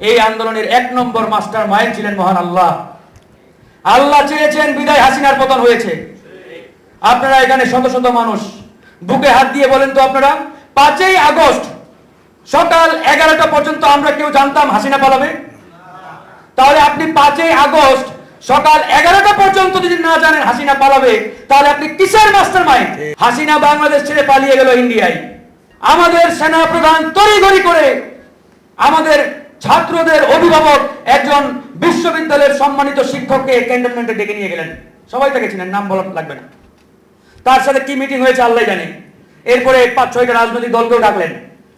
এই আন্দোলনের এক নম্বর মাস্টার মাইন্ড ছিলেন মহান আল্লাহ। আল্লাহ চেয়েছেন বিদায় হাসিনার পতন হয়েছে। আপনারা এখানে শত শত মানুষ। বুকে হাত দিয়ে বলেন তো আপনারা, পাঁচই আগস্ট সকাল এগারোটা পর্যন্ত আমরা কেউ জানতাম হাসিনা পালাবে? তাহলে আপনি পাঁচই আগস্ট সকাল এগারোটা পর্যন্ত যদি না জানেন হাসিনা পালাবে, তাহলে আপনি কিসের মাস্টার মাইন্ড? হাসিনা বাংলাদেশ ছেড়ে পালিয়ে গেল ইন্ডিয়ায়। আমাদের সেনা প্রধান তড়িঘড়ি করে আমাদের ছাত্রদের অভিভাবক একজন বিশ্ববিদ্যালয়ের সম্মানিত শিক্ষককে ক্যান্টনমেন্টে ডেকে নিয়ে গেলেন। সবাই তাকে চিনেন, নাম বলা লাগবে না। তার সাথে কি মিটিং হয়েছে আল্লাহ জানে। এরপরে পাঁচ, ছয়টা রাজনৈতিক দলকেও ডাকলেন।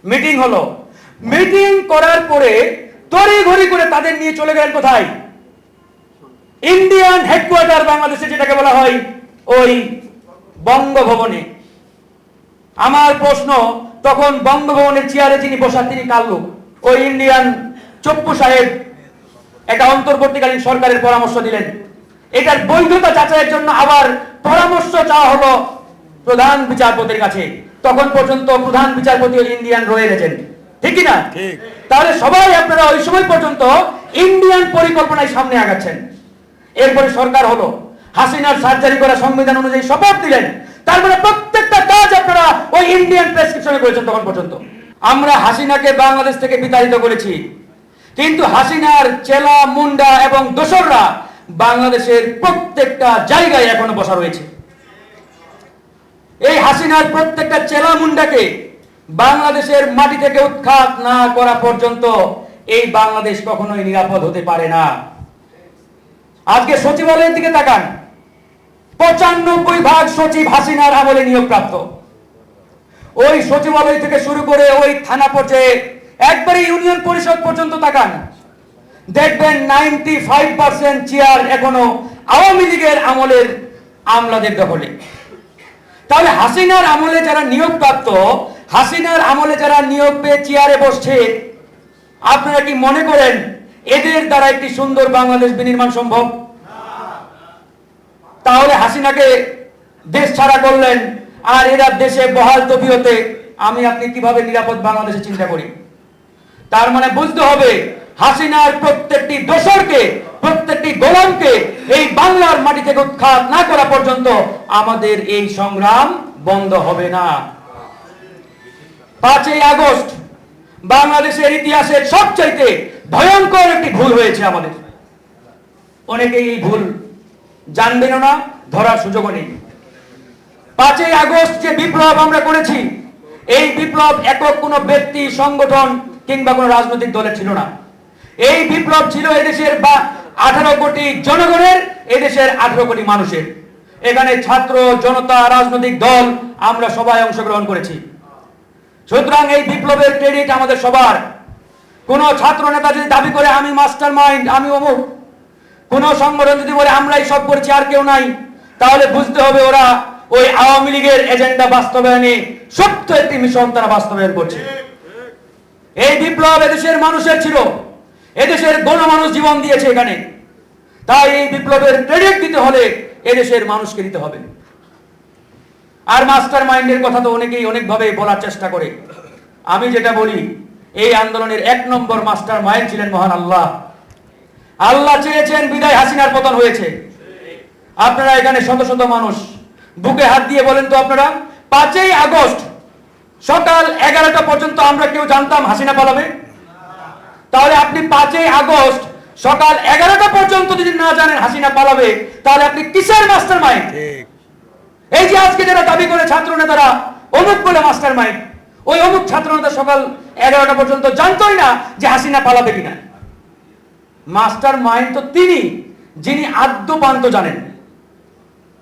মিটিং হলো। মিটিং করার পরে তড়িঘড়ি করে তাদের নিয়ে চলে গেলেন কোথায়? ইন্ডিয়ান হেডকোয়ার্টার বাংলাদেশে, যেটাকে বলা হয় ওই বঙ্গভবনে। আমার প্রশ্ন, তখন বঙ্গভবনের চেয়ারে যিনি বসার, তিনি কাল্লু ওই ইন্ডিয়ান চপ্পু সাহেব একটা অন্তর্বর্তীকালীন সরকারের পরামর্শ দিলেন। এটার বৈধতা যাচাইয়ের জন্য আবার পরামর্শ চাওয়া হলো প্রধান বিচারপতির কাছে। তখন পর্যন্ত প্রধান বিচারপতি ইন্ডিয়ান রয়ে গেছেন। ঠিক না ঠিক। তাহলে সবাই আপনারা ওই সময় পর্যন্ত ইন্ডিয়ান পরিকল্পনায় সামনে আগাচ্ছেন। এরপরে সরকার হলো। হাসিনার সার্জারি করা সংবিধান অনুযায়ী শপথ দিলেন তার মানে প্রত্যেকটা কাজ আপনারা ওই ইন্ডিয়ান প্রেসক্রিপশনে করেছেন তখন পর্যন্ত। আমরা হাসিনাকে বাংলাদেশ থেকে বিতাড়িত করেছি। কিন্তু হাসিনার চেলা, মুন্ডা এবং দোসররা বাংলাদেশের প্রত্যেকটা জায়গায় এখনও বসা রয়েছে। এই হাসিনার প্রত্যেকটা চেলা, মুন্ডাকে বাংলাদেশের মাটি থেকে উৎখাত না করা পর্যন্ত এই বাংলাদেশ কখনোই নিরাপদ হতে পারে না। আজকে সচিবালয়ের দিকে তাকান। পঁচানব্বই ভাগ সচিব হাসিনার আমলে নিয়োগপ্রাপ্ত। ওই সচিবালয় থেকে শুরু করে ওই থানা পর্যায়ে একবারে ইউনিয়ন পরিষদ পর্যন্ত তাকান। দেখবেন নাইনটি ফাইভ পার্সেন্ট চেয়ার এখনও আওয়ামী লীগের আমলের আমলাদের দখলে। তাহলে হাসিনার আমলে যারা নিয়োগপ্রাপ্ত, হাসিনার আমলে যারা নিয়োগ পেয়ে চেয়ারে বসছে, আপনারা কি মনে করেন এদের দ্বারা একটি সুন্দর বাংলাদেশ বিনির্মাণ সম্ভব? তাহলে হাসিনাকে দেশ ছাড়া করলেন, আর এরা দেশে বহাল তবিয়তে, আমি আপনি কীভাবে নিরাপদ বাংলাদেশে চিন্তা করি? তার মানে বুঝতে হবে, হাসিনার প্রত্যেকটি দোসরকে, প্রত্যেকটি গোলামকে এই বাংলার মাটি থেকে উৎখাত না করা পর্যন্ত আমাদের এই সংগ্রাম বন্ধ হবে না। পাঁচই আগস্ট, বাংলাদেশের ইতিহাসের সবচাইতে ভয়ঙ্কর একটি ভুল হয়েছে আমাদের। অনেকেই এই ভুল জানবেনও না, ধরার সুযোগও নেই। পাঁচই আগস্ট যে বিপ্লব আমরা করেছি, এই বিপ্লব একক কোনো ব্যক্তি, সংগঠন কিংবা কোনো রাজনৈতিক দলের ছিল না। এই বিপ্লব ছিল এদেশের বা আঠারো কোটি জনগণের, এদেশের আঠারো কোটি মানুষের। এখানে ছাত্র জনতা রাজনৈতিক দল আমরা সবাই অংশগ্রহণ করেছি। সুতরাং এই বিপ্লবের ক্রেডিট আমাদের সবার। কোন ছাত্র নেতা যদি দাবি করে, আমি মাস্টার মাইন্ড আমি অমুক। কোন সংগঠন যদি বলে, আমরাই সব করছি, আর কেউ নাই। তাহলে বুঝতে হবে ওরা ওই আওয়ামী লীগের এজেন্ডা বাস্তবায়নে সত্য একটি মিশন তারা বাস্তবায়ন করছে। এই বিপ্লব এদেশের মানুষের ছিল। এদেশের গণমানুষ জীবন দিয়েছে এখানে। তাই এই বিপ্লবের ক্রেডিট দিতে হলে এদেশের মানুষকে দিতে হবে। আর মাস্টার মাইন্ডের কথা তো অনেকেই অনেকভাবে বলার চেষ্টা করে। আমি যেটা বলি, এই আন্দোলনের এক নম্বর মাস্টার মাইন্ড ছিলেন মহান আল্লাহ। আল্লাহ চেয়েছেন বিদায় হাসিনার পতন হয়েছে। আপনারা এখানে শত শত মানুষ। বুকে হাত দিয়ে বলেন তো আপনারা, পাঁচই আগস্ট সকাল এগারোটা পর্যন্ত আমরা কেউ জানতাম হাসিনা পালাবে। তাহলে আপনি পাঁচই আগস্ট সকাল এগারোটা পর্যন্ত যদি না জানেন হাসিনা পালাবে তাহলে আপনি কিসের মাস্টার মাইন্ড এই যে আজকে যারা দাবি করে ছাত্র নেতারা অমুক বলে মাস্টার মাইন্ড ওই অমুক ছাত্র নেতা সকাল এগারোটা পর্যন্ত জানতোই না যে হাসিনা পালাবে কিনা। মাস্টার মাইন্ড তো তিনি যিনি আদ্য পান্ত জানেন।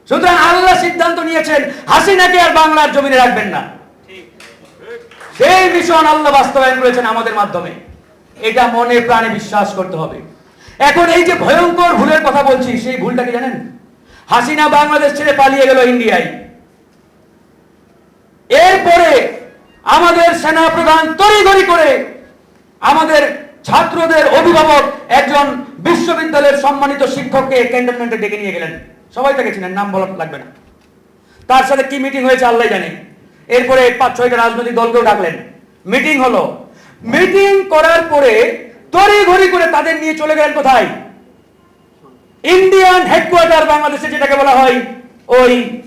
সুতরাং আল্লাহ সিদ্ধান্ত নিয়েছেন হাসিনাকে আর বাংলার জমিনে রাখবেন না। সেই মিশন আল্লাহ বাস্তবায়ন করেছেন আমাদের মাধ্যমে। এটা মনে প্রাণে বিশ্বাস করতে হবে। এখন এই যে ভয়ঙ্কর ভুলের কথা বলছি, সেই ভুলটা কি জানেন? হাসিনা বাংলাদেশ ছেড়ে পালিয়ে গেল ইন্ডিয়ায়। এরপরে আমাদের সেনা প্রধান তড়িঘড়ি করে আমাদের ছাত্রদের অভিভাবক একজন বিশ্ববিদ্যালয়ের সম্মানিত শিক্ষককে ক্যান্টনমেন্টে ডেকে নিয়ে গেলেন। সবাই তাকে চিনেন, নাম বলা লাগবে না। তার সাথে কি মিটিং হয়েছে আল্লাহ জানে। এরপরে পাঁচ ছয়টা রাজনৈতিক দলকেও ডাকলেন। মিটিং হলো। মিটিং করার পরে তড়ি ঘড়ি করে তাদের নিয়ে চলে গেলেন কোথায়? ইন্ডিয়ান হেডকোয়ার্টার বাংলাদেশে যেটাকে বলা হয় ওই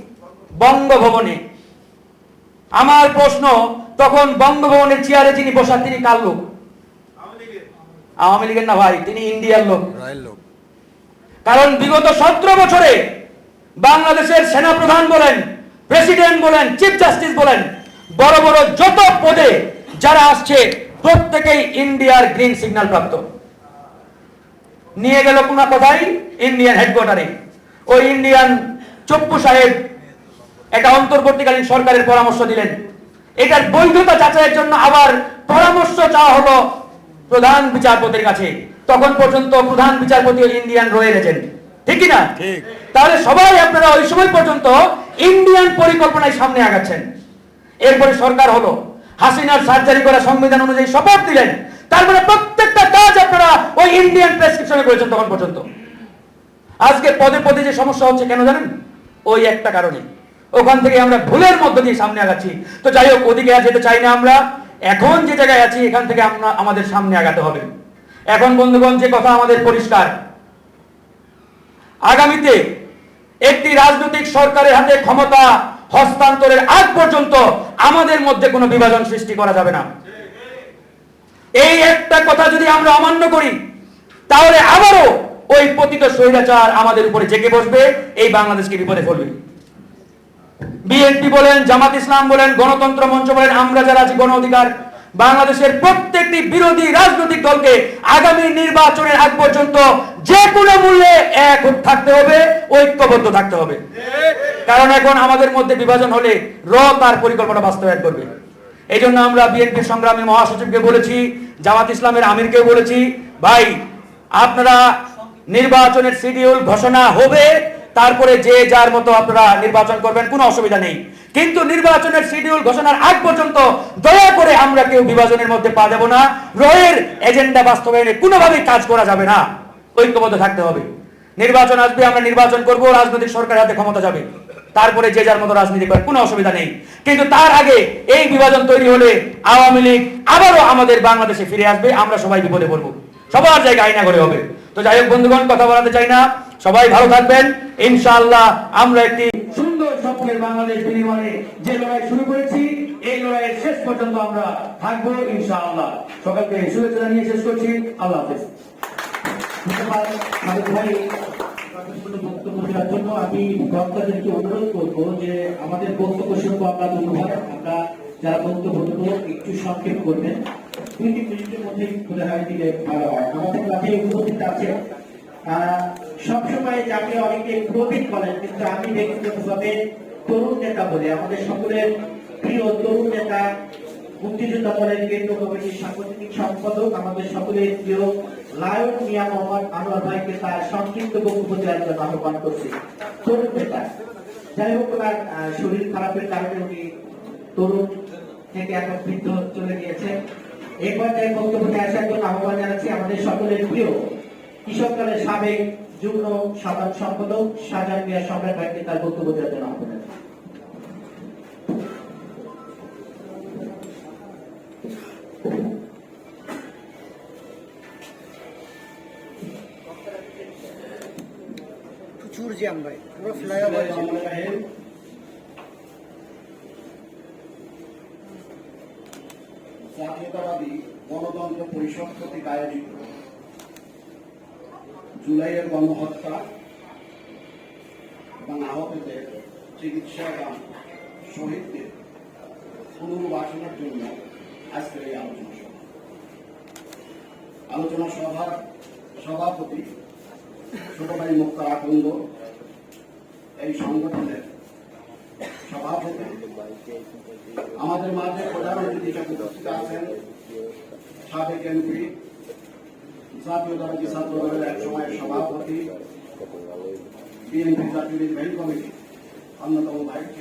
বঙ্গভবনে। আমার প্রশ্ন তখন বঙ্গভবনের চেয়ারে যিনি বসার তিনি কার লোক? আওয়ামী লীগের। না ভাই তিনি ইন্ডিয়ার লোক। লোক। কারণ বিগত সতেরো বছরে বাংলাদেশের সেনাপ্রধান বলেন প্রেসিডেন্ট বলেন চিফ জাস্টিস বলেন বড় বড় যত পদে যারা আসছে প্রত্যেকেই ইন্ডিয়ার গ্রিন সিগন্যাল প্রাপ্ত। নিয়ে গেল কোনা কোথায়? ইন্ডিয়ান হেডকোয়ার্টারে ওই ইন্ডিয়ান চপ্পু সাহেব একটা অন্তর্বর্তীকালীন সরকারের পরামর্শ দিলেন। এটার বৈধতা যাচাইয়ের জন্য আবার পরামর্শ চাওয়া হলো প্রধান বিচারপতির কাছে। তখন পর্যন্ত প্রধান বিচারপতি ইন্ডিয়ান রয়ে গেছেন। ঠিক না? ঠিক। তাহলে সবাই আপনারা ওই সময় পর্যন্ত ইন্ডিয়ান পরিকল্পনায় সামনে আগাচ্ছেন। এরপরে সরকার হলো, হাসিনার সার্জারি করা সংবিধান অনুযায়ী শপথ দিলেন। তারপরে প্রত্যেকটা কাজ আপনারা ওই ইন্ডিয়ান প্রেসক্রিপশনে করেছেন তখন পর্যন্ত। আজকে পদে পদে যে সমস্যা হচ্ছে, কেন জানেন? ওই একটা কারণে। ওখান থেকে আমরা ভুলের মধ্য দিয়ে সামনে আগাচ্ছি। তো যাই হোক, ওদিকে আর যেতে চাই না আমরা। এখন যে জায়গায় আছি, এখান থেকে আমরা আমাদের সামনে আগাতে হবে। এখন বন্ধুগণ, যে কথা আমাদের পরিষ্কার। আগামীতে একটি রাজনৈতিক সরকারের হাতে ক্ষমতা হস্তান্তরের আগ পর্যন্ত আমাদের মধ্যে কোনো বিভাজন সৃষ্টি করা যাবে না। এই একটা কথা যদি আমরা অমান্য করি, তাহলে আবারও ওই পতিত স্বৈরাচার আমাদের উপরে জেগে বসবে, এই বাংলাদেশকে বিপদে ফেলবে। বিএনপি বলেন, জামাত ইসলাম বলেন, গণতন্ত্র মঞ্চ বলেন, আমরা যারা আছি গণ অধিকার, বাংলাদেশের প্রত্যেকটি বিরোধী রাজনৈতিক দলকে আগামী নির্বাচনের আগ পর্যন্ত যে কোনো মূল্যে এক থাকতে হবে, ঐক্যবদ্ধ থাকতে হবে। কারণ এখন আমাদের মধ্যে বিভাজন হলে র তার পরিকল্পনা বাস্তবায়ন করবে। এই জন্য আমরা বিএনপির সংগ্রামী মহাসচিবকে বলেছি, জামাত ইসলামের আমিরকেও বলেছি, ভাই, আপনারা নির্বাচনের শিডিউল ঘোষণা হবে, তারপরে যে যার মতো আপনারা নির্বাচন করবেন, কোনো অসুবিধা নেই। কিন্তু নির্বাচনের শিডিউল ঘোষণার আগ পর্যন্ত দয়া করে আমরা কেউ বিভাজনের মধ্যে পা দেব না। রয়ের এজেন্ডা বাস্তবায়নে কোনোভাবেই কাজ করা যাবে না। ঐক্যবদ্ধ থাকতে হবে। নির্বাচন আসবে, আমরা নির্বাচন করব, রাজনৈতিক সরকারের হাতে ক্ষমতা যাবে। তারপরে যে যার মতো রাজনীতি করে কোনো অসুবিধা নেই। কিন্তু তার আগে এই বিভাজন তৈরি হলে আওয়ামী লীগ আবারও আমাদের বাংলাদেশে ফিরে আসবে, আমরা সবাই বিপদে পড়ব। সবার জায়গায় আইনা করে হবে। তো যাই হোক বন্ধুগণ, কথা বলাতে চাই না। সবাই ভালো থাকবেন। ইনশাআল্লাহ আমরা একটি সুন্দর স্বপ্নের বাংলাদেশ বিনিময়ে যে লড়াই শুরু করেছি, এই লড়াইয়ের শেষ পর্যন্ত আমরা থাকব ইনশাআল্লাহ। সকালকে শুভেচ্ছা জানিয়ে শেষ করছি। আল্লাহ হাফেজ। অনুরোধ করব যে আমাদের বক্তব্য যারা একটু দিলে ভালো হয়। আমাদের সবসময় যাকে অনেকে প্রবীণ বলেন, কিন্তু আমি ব্যক্তিগতভাবে তরুণ নেতা বলে। আমাদের সকলের প্রিয় তরুণ নেতা মুক্তিযোদ্ধা দলের কেন্দ্র কমিটির সাংগঠনিক সম্পাদক। আমাদের সকলের প্রিয় লায়ন মিয়া মোহাম্মদ আনোয়ার ভাইকে তার সংক্ষিপ্ত বক্তব্য দেওয়ার জন্য আহ্বান করছি। তরুণ নেতা যাই হোক শরীর খারাপের কারণে উনি তরুণ থেকে এখন বৃদ্ধ চলে গিয়েছেন। এই পর্যায়ে বক্তব্য আসার জন্য আহ্বান জানাচ্ছি আমাদের সকলের প্রিয় কৃষক দলের সাবেক যুগ্ম সাধারণ সম্পাদক শাহজাহান মিয়া সম্রাট ভাইকে তার বক্তব্য দেওয়ার জন্য আহ্বান জ্যাম পুরো ফ্লাইওভার জাতীয়তাবাদী গণতন্ত্র পরিষদ আয়োজিত জুলাইয়ের গণহত্যা এবং আহতদের চিকিৎসা এবং শহীদদের পুনর্বাসনের জন্য আজকের এই আলোচনা সভা। আলোচনা সভার সভাপতি ছোট ভাই মুক্তার আকন্দ সংগঠনের সভাপতি আমাদের মাঝে প্রধানমন্ত্রী হিসাবে উপস্থিত আছেন, সাবেক এমপি, জাতীয় দল ছাত্র দলের এক সময়ের সভাপতি, বিএনপি জাতীয় নির্বাহী কমিটি অন্যতম ভাই